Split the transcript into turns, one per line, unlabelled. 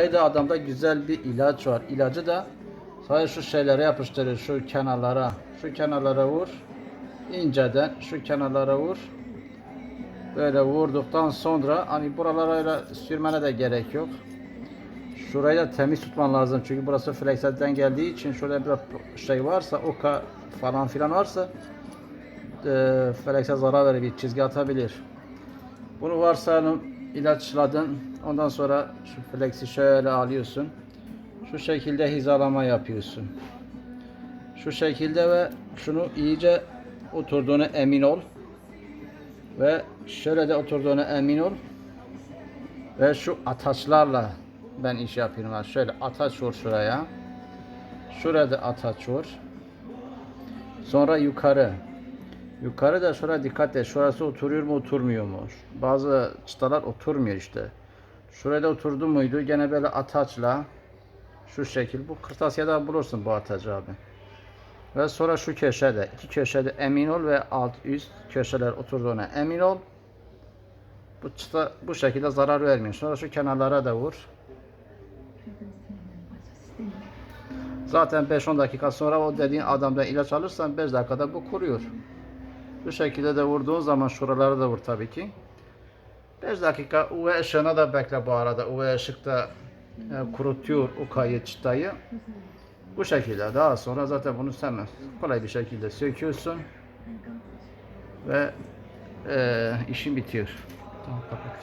Burada adamda güzel bir ilaç var. İlacı da sadece şu şeylere yapıştırır. Şu kenarlara. Şu kenarlara vur. İnceden şu kenarlara vur. Böyle vurduktan sonra hani buralara sürmene de gerek yok. Şurayı da temiz tutman lazım. Çünkü burası flexelden geldiği için şöyle bir şey varsa oka falan filan varsa e, flexe zarar verir bir çizgi atabilir. Bunu varsayalım ilaçladın. Ondan sonra şu flexi şöyle alıyorsun. Şu şekilde hizalama yapıyorsun. Şu şekilde ve şunu iyice oturduğunu emin ol. Ve şöyle de oturduğuna emin ol. Ve şu ataçlarla ben iş yapıyorum. Şöyle ataç vur şuraya. Şurada ataç vur. Sonra yukarı. Yukarı da şuraya dikkat et. Şurası oturuyor mu oturmuyor mu? Bazı çıtalar oturmuyor işte. Şurada oturdu muydu? Gene böyle ataçla şu şekil. Bu kırtasiyede bulursun bu atacı abi. Ve sonra şu köşede. iki köşede emin ol ve alt üst köşeler oturduğuna emin ol. Bu çıta bu şekilde zarar vermiyor. Sonra şu kenarlara da vur. Zaten 5-10 dakika sonra o dediğin adamdan ilaç alırsan 5 dakikada bu kuruyor. Bu şekilde de vurduğun zaman şuraları da vur tabii ki. 5 dakika UV ışığına da bekle bu arada. UV ışıkta e, kurutuyor o kayı çıtayı. Bu şekilde daha sonra zaten bunu sen kolay bir şekilde söküyorsun ve e, işin bitiyor. Tamam kapat.